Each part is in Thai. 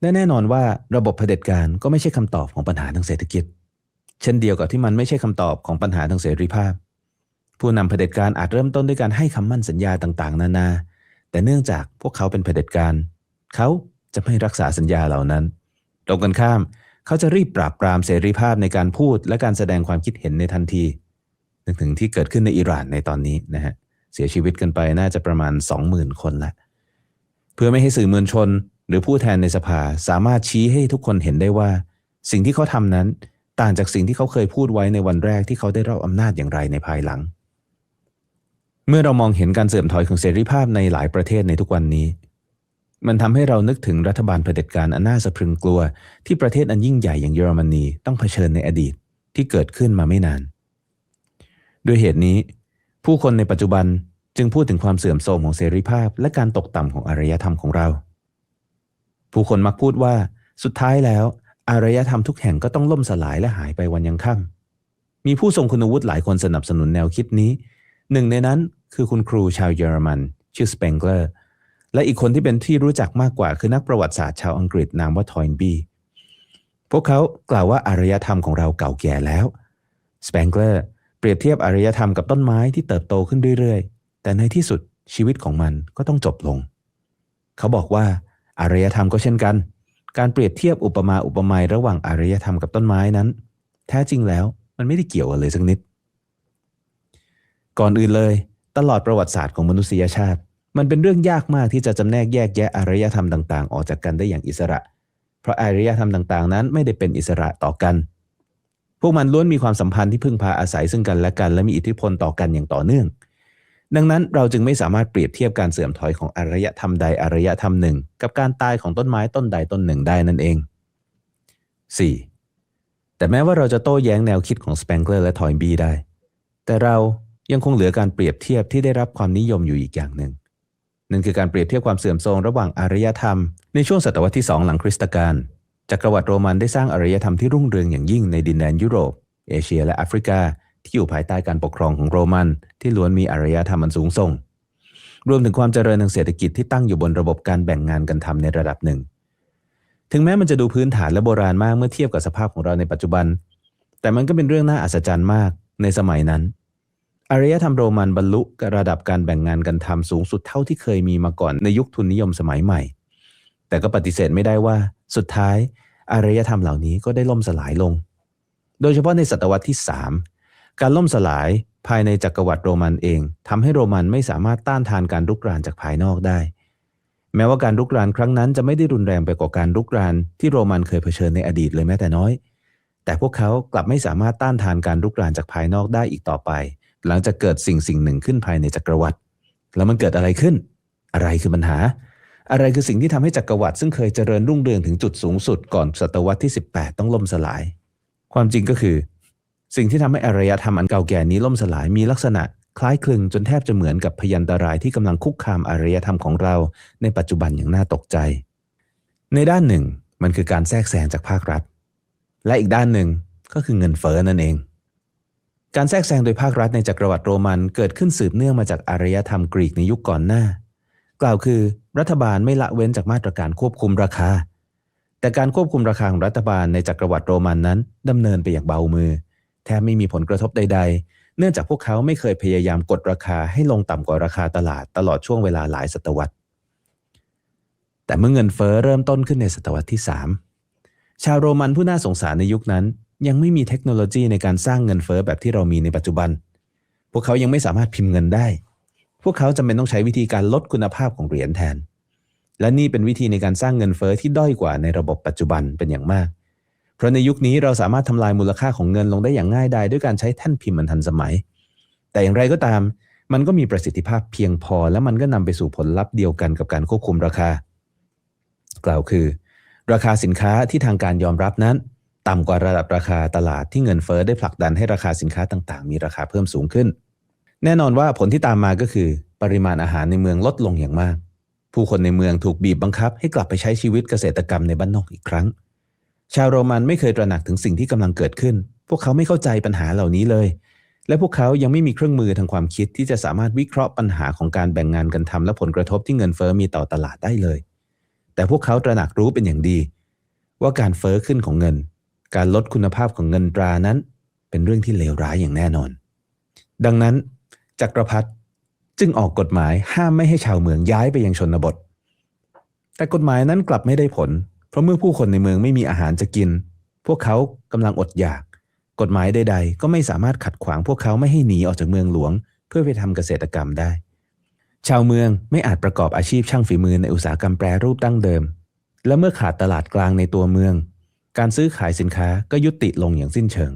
และแน่นอนว่าระบบเผด็จการก็ไม่ใช่คำตอบของปัญหาทางเศรษฐกิจ เช่นเดียวกับที่มันไม่ใช่คำตอบของปัญหาทางเสรีภาพ ผู้นำเผด็จการอาจเริ่มต้นด้วยการให้คำมั่นสัญญาต่างๆ นานา แต่เนื่องจากพวกเขาเป็นเผด็จการ เขาจะไม่รักษาสัญญาเหล่านั้นตรงกันข้าม เขาจะรีบปราบปรามเสรีภาพในการพูดและการแสดงความคิดเห็นในทันทีนึกถึงที่เกิดขึ้นในอิหร่านในตอนนี้นะฮะเสียชีวิตกันไปน่าจะประมาณ 20,000 คนละเพื่อไม่ให้สื่อมวลชน หรือผู้แทนในสภาสามารถชี้ให้ทุกคนเห็นได้ว่า สิ่งที่เขาทำนั้นต่างจากสิ่งที่เขาเคยพูดไว้ในวันแรกที่เขาได้รับอำนาจอย่างไรในภายหลัง เมื่อเรามองเห็นการเสื่อมถอยของเสรีภาพในหลายประเทศในทุกวันนี้ มันทำให้เรานึกถึงรัฐบาลเผด็จการอันน่าสะพรึงกลัว ที่ประเทศอันยิ่งใหญ่อย่างเยอรมนีต้องเผชิญในอดีตที่เกิดขึ้นมาไม่นาน ด้วยเหตุนี้ ผู้คนในปัจจุบันจึงพูดถึงความเสื่อมโทรมของเสรีภาพ และการตกต่ำของอารยธรรมของเรา ผู้คนมักพูดว่าสุดท้ายแล้ว อารยธรรมทุกแห่งก็ต้องล่มสลายและหายไปวันยังค่ำมีผู้ทรงคุณวุฒิหลายคนสนับสนุนแนวคิดนี้ หนึ่งในนั้นคือคุณครูชาวเยอรมัน ชื่อสเปงเกอร์และอีกคนที่เป็นที่รู้จักมากกว่าคือนักประวัติศาสตร์ชาวอังกฤษนามว่าทอยน์บีพวกเขากล่าวว่าอารยธรรมของเราเก่าแก่แล้วสเปงเกอร์เปรียบเทียบอารยธรรมกับต้นไม้ที่เติบโตขึ้นเรื่อยๆ แต่ในที่สุดชีวิตของมันก็ต้องจบลง เขาบอกว่า อารยธรรมก็เช่นกัน การเปรียบเทียบอุปมาอุปไมยระหว่างอารยธรรมกับต้นไม้นั้น แท้จริงแล้วมันไม่ได้เกี่ยวกันเลยสักนิด ก่อนอื่นเลย ตลอดประวัติศาสตร์ของมนุษยชาติ มันเป็นเรื่องยากมากที่จะจำแนกแยกแยะอารยธรรมต่าง ๆ ออกจากกันได้อย่างอิสระ เพราะอารยธรรมต่าง ๆ นั้นไม่ได้เป็นอิสระต่อกัน พวกมันล้วนมีความสัมพันธ์ที่พึ่งพาอาศัยซึ่งกันและกัน และมีอิทธิพลต่อกันอย่างต่อเนื่อง ดังนั้นเราจึงไม่สามารถเปรียบเทียบการเสื่อมถอยของอารยธรรมใดอารยธรรมหนึ่ง กับการตายของต้นไม้ต้นใดต้นหนึ่งได้นั่นเอง 4. แต่แม้ว่าเราจะโต้แย้งแนวคิดของสเปงเกอร์และทอยบีได้ แต่เรายังคงเหลือการเปรียบเทียบที่ได้รับความนิยมอยู่อีกอย่างหนึ่ง นั่นคือการเปรียบเทียบความเสื่อมโทรมระหว่างอารยธรรม ในช่วงศตวรรษที่ 2 หลังคริสตกาลจักรวรรดิโรมันได้สร้างอารยธรรมที่รุ่งเรืองอย่างยิ่งในดินแดนยุโรป เอเชีย และแอฟริกา ที่อยู่ภายใต้การปกครองของโรมันที่ล้วนมีอารยธรรมอันสูงส่ง รวมถึงความเจริญทางเศรษฐกิจที่ตั้งอยู่บนระบบการแบ่งงานกันทำในระดับหนึ่ง ถึงแม้มันจะดูพื้นฐานและโบราณมากเมื่อเทียบกับสภาพของเราในปัจจุบัน แต่มันก็เป็นเรื่องน่าอัศจรรย์มากในสมัยนั้นอารยธรรมโรมันบรรลุระดับการแบ่งงานกันทำสูงสุดเท่าที่เคยมีมาก่อนในยุคทุนนิยมสมัยใหม่ แต่ก็ปฏิเสธไม่ได้ว่า สุดท้ายอารยธรรมเหล่านี้ก็ได้ล่มสลายลง โดยเฉพาะในศตวรรษที่3 การล่มสลายภายในจักรวรรดิโรมันเองทำให้โรมันไม่สามารถต้านทานการรุกรานจากภายนอกได้ แม้ว่าการรุกรานครั้งนั้นจะไม่ได้รุนแรงไปกว่าการรุกรานที่โรมันเคยเผชิญในอดีตเลยแม้แต่น้อย แต่พวกเขากลับไม่สามารถต้านทานการรุกรานจากภายนอกได้อีกต่อไป หลังจากเกิดสิ่งสิ่งหนึ่งขึ้นภายในจักรวรรดิแล้วมันเกิดอะไรขึ้น อะไรคือปัญหา อะไรคือสิ่งที่ทำให้จักรวรรดิซึ่งเคยเจริญรุ่งเรืองถึงจุดสูงสุดก่อนศตวรรษที่ 18 ต้องล่มสลาย ความจริงก็คือ สิ่งที่ทำให้อารยธรรมอันเก่าแก่นี้ล่มสลายมีลักษณะคล้ายคลึงจนแทบจะเหมือนกับพยันตรายที่กำลังคุกคามอารยธรรมของเราในปัจจุบันอย่างน่าตกใจ ในด้านหนึ่งมันคือการแทรกแซงจากภาครัฐ และอีกด้านหนึ่งก็คือเงินเฟ้อนั่นเอง การแทรกแซงโดยภาครัฐในจักรวรรดิโรมันเกิดขึ้นสืบเนื่องมาจากอารยธรรมกรีกในยุคก่อนหน้า กล่าวคือ รัฐบาลไม่ละเว้นจากมาตรการควบคุมราคา แต่การควบคุมราคาของรัฐบาลในจักรวรรดิโรมันนั้นดำเนินไปอย่างเบามือ แทบไม่มีผลกระทบใด ๆ เนื่องจากพวกเขาไม่เคยพยายามกดราคาให้ลงต่ำกว่าราคาตลาดตลอดช่วงเวลาหลายศตวรรษ แต่เมื่อเงินเฟ้อเริ่มต้นขึ้นในศตวรรษที่ 3 ชาวโรมันผู้น่าสงสารในยุคนั้น ยังไม่มีเทคโนโลยีในการสร้างเงินเฟ้อแบบที่เรามีในปัจจุบัน พวกเขายังไม่สามารถพิมพ์เงินได้ พวกเขาจำเป็นต้องใช้วิธีการลดคุณภาพของเหรียญแทน และนี่เป็นวิธีในการสร้างเงินเฟ้อที่ด้อยกว่าในระบบปัจจุบันเป็นอย่างมาก เพราะในยุคนี้เราสามารถทำลายมูลค่าของเงินลงได้อย่างง่ายดายด้วยการใช้แท่นพิมพ์มันทันสมัย แต่อย่างไรก็ตาม มันก็มีประสิทธิภาพเพียงพอ และมันก็นำไปสู่ผลลัพธ์เดียวกันกับการควบคุมราคา กล่าวคือ ราคาสินค้าที่ทางการยอมรับนั้น ต่ำกว่าระดับราคาตลาดที่เงินเฟ้อได้ผลักดันให้ราคาสินค้าต่างๆ มีราคาเพิ่มสูงขึ้น แน่นอนว่าผลที่ตามมาก็คือ ปริมาณอาหารในเมืองลดลงอย่างมาก ผู้คนในเมืองถูกบีบบังคับ ให้กลับไปใช้ชีวิตเกษตรกรรมในบ้านนอกอีกครั้ง ชาวโรมันไม่เคยตระหนักถึงสิ่งที่กำลังเกิดขึ้น พวกเขาไม่เข้าใจปัญหาเหล่านี้เลย และพวกเขายังไม่มีเครื่องมือทางความคิดที่จะสามารถวิเคราะห์ปัญหาของการแบ่งงานกันทำและผลกระทบที่เงินเฟ้อมีต่อตลาดได้เลย แต่พวกเขาตระหนักรู้เป็นอย่างดี ว่าการเฟอ้อขึ้นของเงิน การลดคุณภาพของเงินตรานั้น เป็นเรื่องที่เลวร้ายอย่างแน่นอน ดังนั้นจักรพรรดิจึงออกกฎหมายห้ามไม่ให้ชาวเมืองย้ายไปยังชนบท แต่กฎหมายนั้นกลับไม่ได้ผล ราะเมื่อผู้คนในเมืองไม่มีอาหารจะกิน พวกเขากำลังอดอยาก กฎหมายใด ๆ ก็ไม่สามารถขัดขวางพวกเขาไม่ให้หนีออกจากเมืองหลวง เพื่อไปทำเกษตรกรรมได้ ชาวเมืองไม่อาจประกอบอาชีพช่างฝีมือในอุตสาหกรรมแปรรูปดั้งเดิม และเมื่อขาดตลาดกลางในตัวเมือง การซื้อขายสินค้าก็ยุติลงอย่างสิ้นเชิง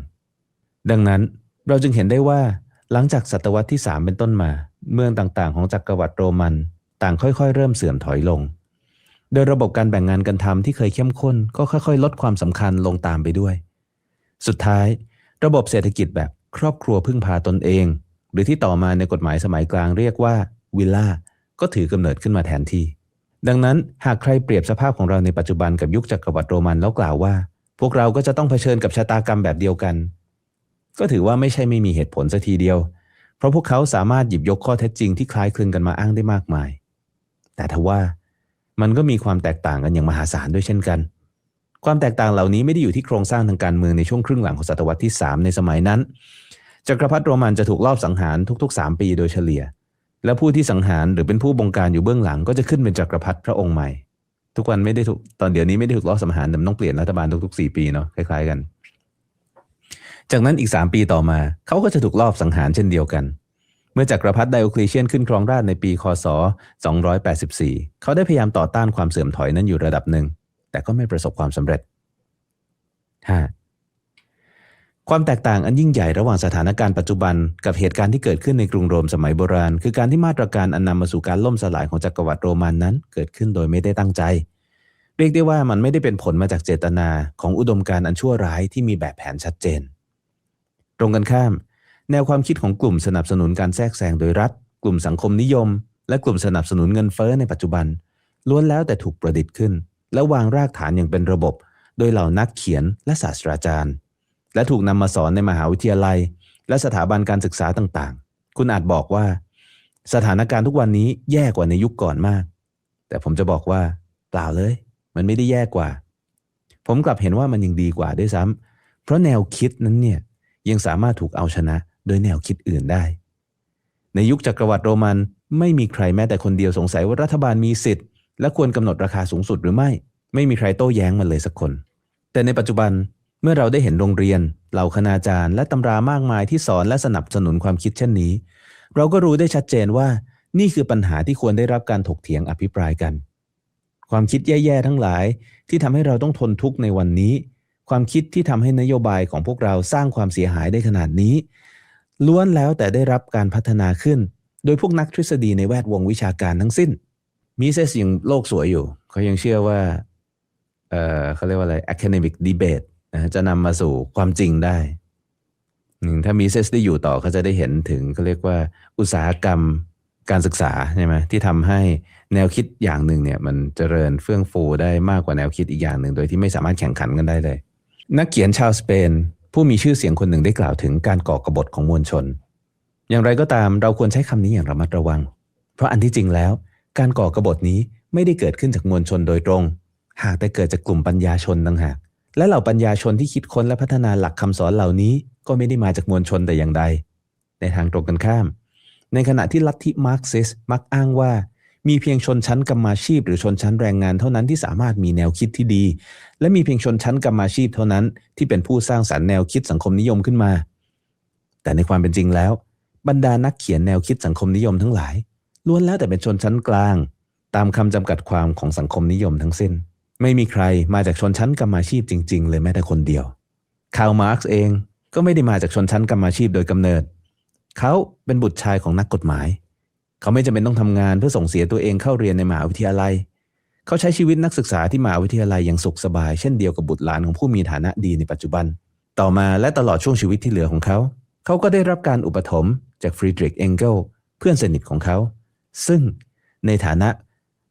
ดังนั้นเราจึงเห็นได้ว่าหลังจากศตวรรษที่ 3 เป็นต้นมา เมืองต่างๆ ของจักรวรรดิโรมัน ต่างค่อยๆ เริ่มเสื่อมถอยลง โดยระบบการแบ่งงานกันทำที่เคยเข้มข้นก็ค่อยๆ ลดความสำคัญลงตามไปด้วย สุดท้าย ระบบเศรษฐกิจแบบครอบครัวพึ่งพาตนเอง หรือที่ต่อมาในกฎหมายสมัยกลางเรียกว่าวิลล่าก็ถือกำเนิดขึ้นมาแทนที่ ดังนั้นหากใครเปรียบสภาพของเราในปัจจุบันกับยุคจักรวรรดิโรมันแล้วกล่าวว่า พวกเราก็จะต้องเผชิญกับชะตากรรมแบบเดียวกัน ก็ถือว่าไม่ใช่ไม่มีเหตุผลสักทีเดียว เพราะพวกเขาสามารถหยิบยกข้อเท็จจริงที่คล้ายคลึงกันมาอ้างได้มากมาย แต่ทว่า มันก็มีความแตกต่างกันอย่างมหาศาลด้วยเช่นกัน ความแตกต่างเหล่านี้ไม่ได้อยู่ที่โครงสร้างทางการเมืองในช่วงครึ่งหลังของศตวรรษที่ 3 ในสมัยนั้น จักรพรรดิโรมันจะถูกลอบสังหารทุก ๆ 3 ปีโดยเฉลี่ย และผู้ที่สังหารหรือเป็นผู้บงการอยู่เบื้องหลังก็จะขึ้นเป็นจักรพรรดิพระองค์ใหม่ ทุกวันไม่ได้ถูกตอนเดี๋ยวนี้ไม่ได้ถูกลอบสังหารแต่มันต้องเปลี่ยนรัฐบาลทุกๆ 4 ปีเนาะคล้ายๆกัน จากนั้นอีก 3 ปีต่อมาเขาก็จะถูกลอบสังหารเช่นเดียวกัน เมื่อจักรพรรดิไดโอคลีเชียนขึ้นครองราชในปีคศ 284 เขาได้พยายามต่อต้านความเสื่อมถอยนั้นอยู่ระดับหนึ่ง แต่ก็ไม่ประสบความสำเร็จ 5. ความแตกต่างอันยิ่งใหญ่ระหว่างสถานการณ์ปัจจุบันกับเหตุการณ์ที่เกิดขึ้นในกรุงโรมสมัยโบราณ คือการที่มาตรการอันนำมาสู่การล่มสลายของจักรวรรดิโรมันนั้น เกิดขึ้นโดยไม่ได้ตั้งใจ เรียกได้ว่ามันไม่ได้เป็นผลมาจากเจตนาของอุดมการณ์อันชั่วร้ายที่มีแบบแผนชัดเจน ตรงกันข้าม แนวความคิดของกลุ่มสนับสนุนการแทรกแซงโดยรัฐ กลุ่มสังคมนิยม และกลุ่มสนับสนุนเงินเฟ้อในปัจจุบัน ล้วนแล้วแต่ถูกประดิษฐ์ขึ้น และวางรากฐานอย่างเป็นระบบ โดยเหล่านักเขียนและศาสตราจารย์ และถูกนำมาสอนในมหาวิทยาลัย และสถาบันการศึกษาต่างๆ คุณอาจบอกว่า สถานการณ์ทุกวันนี้แย่กว่าในยุคก่อนมาก แต่ผมจะบอกว่า เปล่าเลย มันไม่ได้แย่กว่า ผมกลับเห็นว่ามันยังดีกว่าด้วยซ้ำเพราะแนวคิดนั้นเนี่ยยังสามารถถูกเอาชนะ โดยแนวคิดอื่นได้ ในยุคจักรวรรดิโรมันไม่มีใครแม้แต่คนเดียวสงสัยว่ารัฐบาลมีสิทธิ์ และควรกำหนดราคาสูงสุดหรือไม่ ไม่มีใครโต้แย้งมันเลยสักคน แต่ในปัจจุบันเมื่อเราได้เห็นโรงเรียน เหล่าคณาจารย์ และตำรามากมายที่สอนและสนับสนุนความคิดเช่นนี้ เราก็รู้ได้ชัดเจนว่านี่คือปัญหาที่ควรได้รับการถกเถียงอภิปรายกัน ความคิดแย่ๆทั้งหลายที่ทำให้เราต้องทนทุกข์ในวันนี้ ความคิดที่ทำให้นโยบายของพวกเราสร้างความเสียหายได้ขนาดนี้ ล้วนแล้วแต่ได้รับการพัฒนาขึ้น โดยพวกนักทฤษฎีในแวดวงวิชาการทั้งสิ้น มีเซสยังโลกสวยอยู่ เขายังเชื่อว่าเออเขาเรียกว่าอะไร academic debate นะจะนำมาสู่ความจริงได้ ถ้ามีเซสได้อยู่ต่อเขาจะได้เห็นถึงเขาเรียกว่าอุตสาหกรรมการศึกษาใช่ไหมที่ทำให้แนวคิดอย่างหนึ่งเนี่ยมันเจริญเฟื่องฟูได้มากกว่าแนวคิดอีกอย่างหนึ่ง โดยที่ไม่สามารถแข่งขันกันได้เลย นักเขียนชาวสเปน ผู้มีชื่อเสียงคนหนึ่งได้กล่าวถึงการก่อกบฏของมวลชน อย่างไรก็ตามเราควรใช้คำนี้อย่างระมัดระวัง เพราะอันที่จริงแล้ว การก่อกบฏนี้ไม่ได้เกิดขึ้นจากมวลชนโดยตรง หากแต่เกิดจากกลุ่มปัญญาชนต่างหาก และเหล่าปัญญาชนที่คิดค้นและพัฒนาหลักคำสอนเหล่านี้ก็ไม่ได้มาจากมวลชนแต่อย่างใด ในทางตรงกันข้าม ในขณะที่ลัทธิมาร์กซิสมักอ้างว่า มีเพียงชนชั้นกรรมาชีพ หรือชนชั้นแรงงานเท่านั้นที่สามารถมีแนวคิดที่ดี และมีเพียงชนชั้นกรรมาชีพเท่านั้นที่เป็นผู้สร้างสรรค์แนวคิดสังคมนิยมขึ้นมา แต่ในความเป็นจริงแล้ว บรรดานักเขียนแนวคิดสังคมนิยมทั้งหลายล้วนแล้วแต่เป็นชนชั้นกลาง ตามคำจำกัดความของสังคมนิยมทั้งสิ้น ไม่มีใครมาจากชนชั้นกรรมาชีพจริง ๆ เลยแม้แต่คนเดียวคาร์ลมาร์กซ์เองก็ไม่ได้มาจากชนชั้นกรรมาชีพโดยกำเนิด เขาเป็นบุตรชายของนักกฎหมาย เขาไม่จำเป็นต้องทำงานเพื่อส่งเสียตัวเองเข้าเรียนในมหาวิทยาลัย เขาใช้ชีวิตนักศึกษาที่มหาวิทยาลัยอย่างสุขสบาย เช่นเดียวกับบุตรหลานของผู้มีฐานะดีในปัจจุบัน ต่อมาและตลอดช่วงชีวิตที่เหลือของเขา เขาก็ได้รับการอุปถัมภ์จากฟรีดริกเองเกิลเพื่อนสนิทของเขา ซึ่งในฐานะ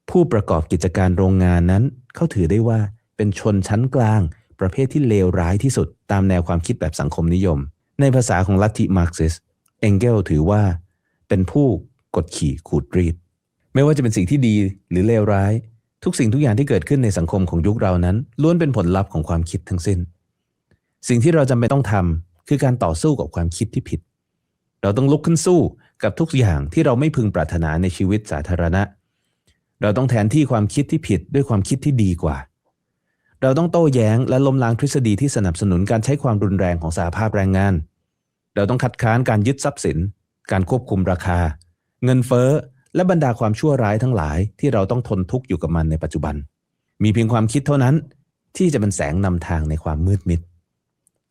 ผู้ประกอบกิจการโรงงานนั้น เขาถือได้ว่าเป็นชนชั้นกลาง ประเภทที่เลวร้ายที่สุด ตามแนวความคิดแบบสังคมนิยม ในภาษาของลัทธิมาร์กซิสเองเกลถือว่า เป็นผู้ กดขี่ขูดรีด ไม่ว่าจะเป็นสิ่งที่ดีหรือเลวร้าย ทุกสิ่งทุกอย่างที่เกิดขึ้นในสังคมของยุคเรานั้น ล้วนเป็นผลลัพธ์ของความคิดทั้งสิ้น สิ่งที่เราจำเป็นต้องทำคือการต่อสู้กับความคิดที่ผิด เราต้องลุกขึ้นสู้กับทุกอย่างที่เราไม่พึงปรารถนาในชีวิตสาธารณะ เราต้องแทนที่ความคิดที่ผิดด้วยความคิดที่ดีกว่า เราต้องโต้แย้งและล้มล้างทฤษฎีที่สนับสนุนการใช้ความรุนแรงของสหภาพแรงงาน เราต้องคัดค้านการยึดทรัพย์สิน การควบคุมราคา เงินเฟ้อ และบรรดาความชั่วร้ายทั้งหลายที่เราต้องทนทุกข์อยู่กับมันในปัจจุบัน มีเพียงความคิดเท่านั้น ที่จะเป็นแสงนำทางในความมืดมิด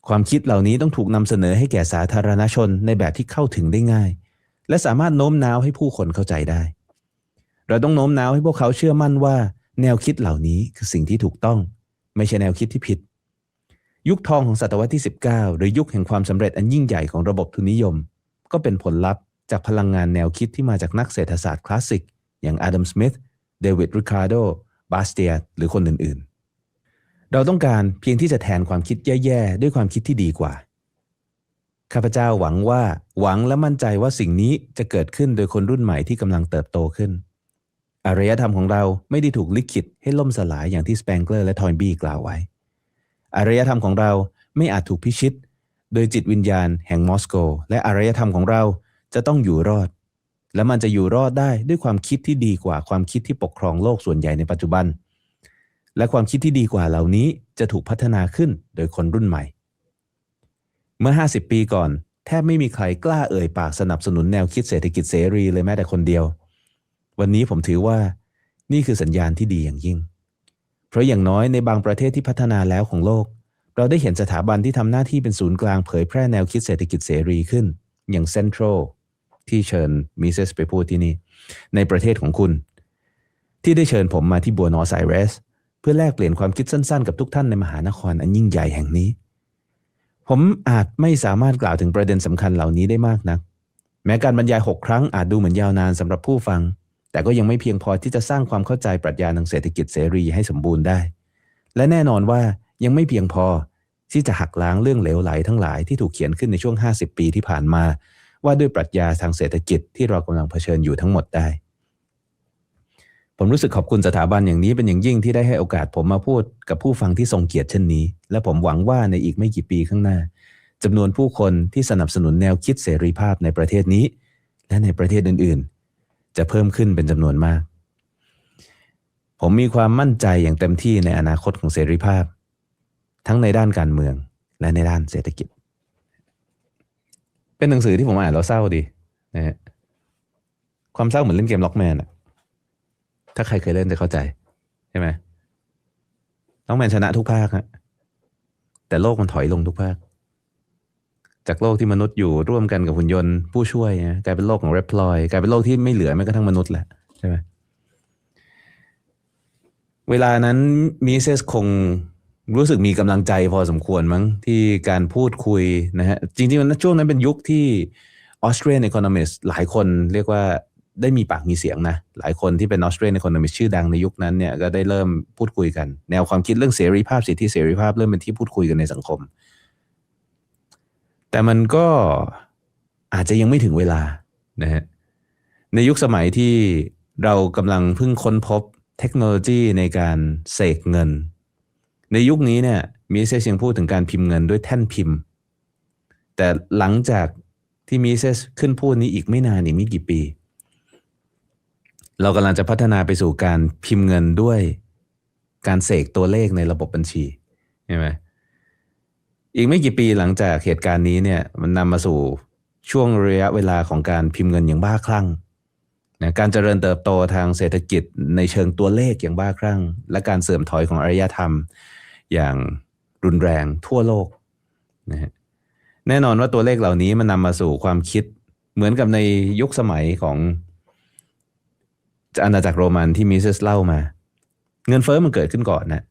ความคิดเหล่านี้ต้องถูกนำเสนอให้แก่สาธารณชนในแบบที่เข้าถึงได้ง่าย และสามารถโน้มน้าวให้ผู้คนเข้าใจได้ เราต้องโน้มน้าวให้พวกเขาเชื่อมั่นว่า แนวคิดเหล่านี้คือสิ่งที่ถูกต้อง ไม่ใช่แนวคิดที่ผิดยุคทองของศตวรรษที่ 19 หรือยุคแห่งความสำเร็จอันยิ่งใหญ่ของระบบทุนนิยม ก็เป็นผลลัพธ์ จากพลังงานแนวคิดที่มาจากนักเศรษฐศาสตร์คลาสสิก อย่างอดัมสมิธเดวิดริคาร์โดบาสเตียหรือคนอื่นๆ เราต้องการเพียงที่จะแทนความคิดแย่ๆ ด้วยความคิดที่ดีกว่า ข้าพเจ้าหวังว่าหวังและมั่นใจว่าสิ่งนี้จะเกิดขึ้นโดยคนรุ่นใหม่ที่กำลังเติบโตขึ้น อารยธรรมของเราไม่ได้ถูกลิขิตให้ล่มสลายอย่างที่สเปงเกอร์และทอยบี้กล่าวไว้ อารยธรรมของเราไม่อาจถูกพิชิต โดยจิตวิญญาณแห่งมอสโก และอารยธรรมของเรา จะต้องอยู่รอด และมันจะอยู่รอดได้ด้วยความคิดที่ดีกว่าความคิดที่ปกครองโลกส่วนใหญ่ในปัจจุบัน และความคิดที่ดีกว่าเหล่านี้จะถูกพัฒนาขึ้นโดยคนรุ่นใหม่ เมื่อ 50 ปีก่อน แทบไม่มีใครกล้าเอ่ยปากสนับสนุนแนวคิดเศรษฐกิจเสรีเลยแม้แต่คนเดียว วันนี้ผมถือว่านี่คือสัญญาณที่ดีอย่างยิ่ง เพราะอย่างน้อยในบางประเทศที่พัฒนาแล้วของโลก เราได้เห็นสถาบันที่ทำหน้าที่เป็นศูนย์กลางเผยแพร่แนวคิดเศรษฐกิจเสรีขึ้น อย่างเซ็น ที่เชิญมิเซสไปพูดที่นี่ ในประเทศของคุณ ที่ได้เชิญผมมาที่บัวนอสไอเรส เพื่อแลกเปลี่ยนความคิดสั้นๆ กับทุกท่านในมหานครอันยิ่งใหญ่แห่งนี้ ผมอาจไม่สามารถกล่าวถึงประเด็นสำคัญเหล่านี้ได้มากนัก แม้การบรรยาย6ครั้งอาจดูเหมือนยาวนานสำหรับผู้ฟัง แต่ก็ยังไม่เพียงพอที่จะสร้างความเข้าใจปรัชญาทางเศรษฐกิจเสรีให้สมบูรณ์ได้ และแน่นอนว่ายังไม่เพียงพอที่จะหักล้างเรื่องเหลวไหลทั้งหลายที่ถูกเขียนขึ้นในช่วง 50 ปีที่ผ่านมา ว่าด้วยปรัชญาทางเศรษฐกิจที่เรากำลังเผชิญอยู่ทั้งหมดได้ ผมรู้สึกขอบคุณสถาบันอย่างนี้เป็นอย่างยิ่งที่ได้ให้โอกาสผมมาพูดกับผู้ฟังที่ทรงเกียรติเช่นนี้ และผมหวังว่าในอีกไม่กี่ปีข้างหน้าจำนวนผู้คนที่สนับสนุนแนวคิดเสรีภาพในประเทศนี้ และในประเทศอื่นๆ จะเพิ่มขึ้นเป็นจำนวนมาก ผมมีความมั่นใจอย่างเต็มที่ในอนาคตของเสรีภาพ ทั้งในด้านการเมืองและในด้านเศรษฐกิจ เป็นหนังสือที่ผมอ่านแล้วเศร้าดีนะฮะความเศร้าเหมือนเล่นเกมล็อกแมนอะถ้าใครเคยเล่นจะเข้าใจ ใช่ไหมล็อกแมนชนะทุกภาคฮะแต่โลกมันถอยลงทุกภาค จากโลกที่มนุษย์อยู่ร่วมกันกับหุ่นยนต์ผู้ช่วยนะกลายเป็นโลกของเรปพลอยกลายเป็นโลกที่ไม่เหลือแม้กระทั่งมนุษย์แหละใช่ไหมเวลานั้นมิเซสคง รู้สึกมีกำลังใจพอสมควรมั้งที่การพูดคุยนะฮะจริงๆมันช่วงนั้นเป็นยุคที่ออสเตรียน e c o n o m i s t หลายคนเรียกว่าได้มีปากมีเสียงนะ หลายคนที่เป็นออสเตรียน e c o n o m i s t ชื่อดังในยุคนั้นเนี่ยก็ได้เริ่มพูดคุยกัน แนวความคิดเรื่องเสรีภาพสิทธิเสรีภาพเริ่มเป็นที่พูดคุยกันในสังคม แต่มันก็อาจจะยังไม่ถึงเวลานะฮะในยุคสมัยที่เรากำลังเพิ่งค้นพบเทคโนโลยีในการเสกเงิน ในยุคนี้เนี่ยมิเซสยังพูดถึงการพิมพ์เงินด้วยแท่นพิมพ์ แต่หลังจากที่มิเซสขึ้นพูดนี้อีกไม่นานอีกไม่กี่ปี เรากำลังจะพัฒนาไปสู่การพิมพ์เงินด้วยการเสกตัวเลขในระบบบัญชีใช่ไหมอีกไม่กี่ปีหลังจากเหตุการณ์นี้เนี่ยมันนำมาสู่ช่วงระยะเวลาของการพิมพ์เงินอย่างบ้าคลั่งนะการเจริญเติบโตทางเศรษฐกิจในเชิงตัวเลขอย่างบ้าคลั่ง และการเสื่อมถอยของอารยธรรม อย่างรุนแรงทั่วโลกนะฮะแน่นอนว่าตัวเลขเหล่านี้มันนำมาสู่ความคิดเหมือนกับในยุคสมัยของอาณาจักรโรมันที่มิเซสเล่ามา เงินเฟ้อมันเกิดขึ้นก่อนนะ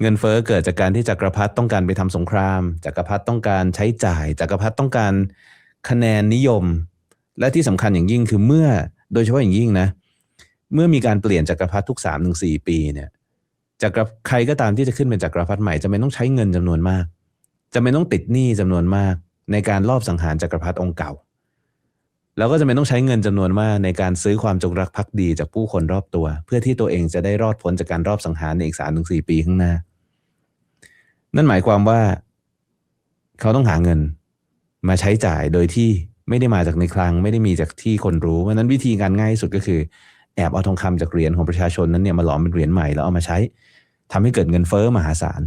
เงินเฟ้อเกิดจากการที่จักรพรรดิต้องการไปทำสงครามจักรพรรดิต้องการใช้จ่ายจักรพรรดิต้องการคะแนนนิยม และที่สำคัญอย่างยิ่งคือเมื่อโดยเฉพาะอย่างยิ่งนะ เมื่อมีการเปลี่ยนจักรพรรดิทุกสามถึงสี่ปีเนี่ย จักรใครก็ตามที่จะขึ้นเป็นจักรพรรดิใหม่จะไม่ต้องใช้เงินจำนวนมาก จะไม่ต้องติดหนี้จำนวนมาก ในการลอบสังหารจักรพรรดิองค์เก่าเราก็จะไม่ต้องใช้เงินจำนวนมากในการซื้อความจงรักภักดีจากผู้คนรอบตัว เพื่อที่ตัวเองจะได้รอดพ้นจากการรอบสังหารในอีกสามถึงสี่ปีข้างหน้า นั่นหมายความว่า เขาต้องหาเงินมาใช้จ่ายโดยที่ไม่ได้มาจากในคลัง ไม่ได้มีจากที่คนรู้เพราะนั้นวิธีการง่ายที่สุดก็คือ แอบเอาทองคำจากเหรียญของประชาชนนั้นเนี่ยมาหลอมเป็นเหรียญใหม่แล้วเอามาใช้ทำให้เกิดเงินเฟ้อมหาศาล